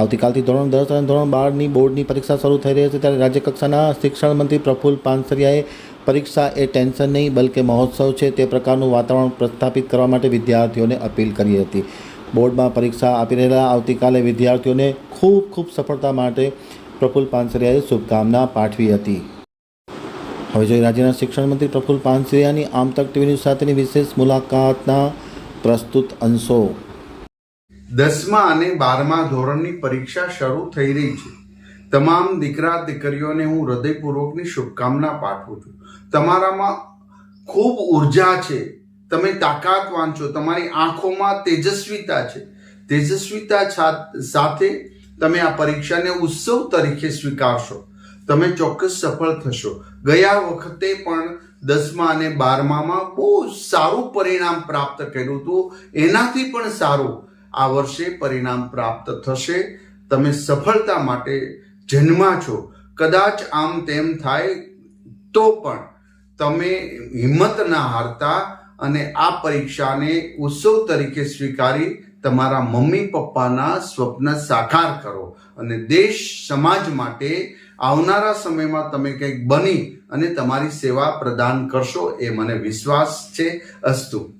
આવતીકાલથી ધોરણ દસ અને ધોરણ બારની બોર્ડની પરીક્ષા શરૂ થઈ રહી છે ત્યારે રાજ્યકક્ષાના શિક્ષણ મંત્રી પ્રફુલ્લ પાનસરિયાએ પરીક્ષા એ ટેન્શન નહીં, બલકે મહોત્સવ છે તે પ્રકારનું વાતાવરણ પ્રસ્થાપિત કરવા માટે વિદ્યાર્થીઓને અપીલ કરી હતી. બોર્ડમાં પરીક્ષા આપી રહેલા આવતીકાલે વિદ્યાર્થીઓને ખૂબ ખૂબ સફળતા માટે પ્રફુલ્લ પાનસરિયાએ શુભકામના પાઠવી હતી. હવે જોઈએ રાજ્યના શિક્ષણ મંત્રી પ્રફુલ્લ પાનસરિયાની આમતક ટીવી ન્યૂઝ સાથેની વિશેષ મુલાકાતના પ્રસ્તુત અંશો. દસમા અને બારમા ધોરણની પરીક્ષા શરૂ થઈ રહી છે. તમામ દીકરા દીકરીઓને હું હૃદયપૂર્વકની શુભકામના પાઠવું છું. તમારામાં ખૂબ ઊર્જા છે. તમે તાકાતવાન છો. તમારી આંખોમાં તેજસ્વીતા છે. તેજસ્વીતા સાથે તમે આ પરીક્ષાને ઉત્સવ તરીકે સ્વીકારશો. તમે ચોક્કસ સફળ થશો. ગયા વખતે પણ દસમા અને બારમામાં બહુ સારું પરિણામ પ્રાપ્ત કર્યું હતું. એનાથી પણ સારું આ વર્ષે પરિણામ પ્રાપ્ત થશે. તમે સફળતા માટે જન્મા છો. કદાચ આમ તેમ થાય તો પણ તમે હિંમત ના હારતા અને આ પરીક્ષાને ઉત્સવ તરીકે સ્વીકારી તમારા મમ્મી પપ્પાના સ્વપ્ન સાકાર કરો અને દેશ સમાજ માટે આવનારા સમયમાં તમે કંઈક બની અને તમારી સેવા પ્રદાન કરશો એ મને વિશ્વાસ છે અસ્તુ.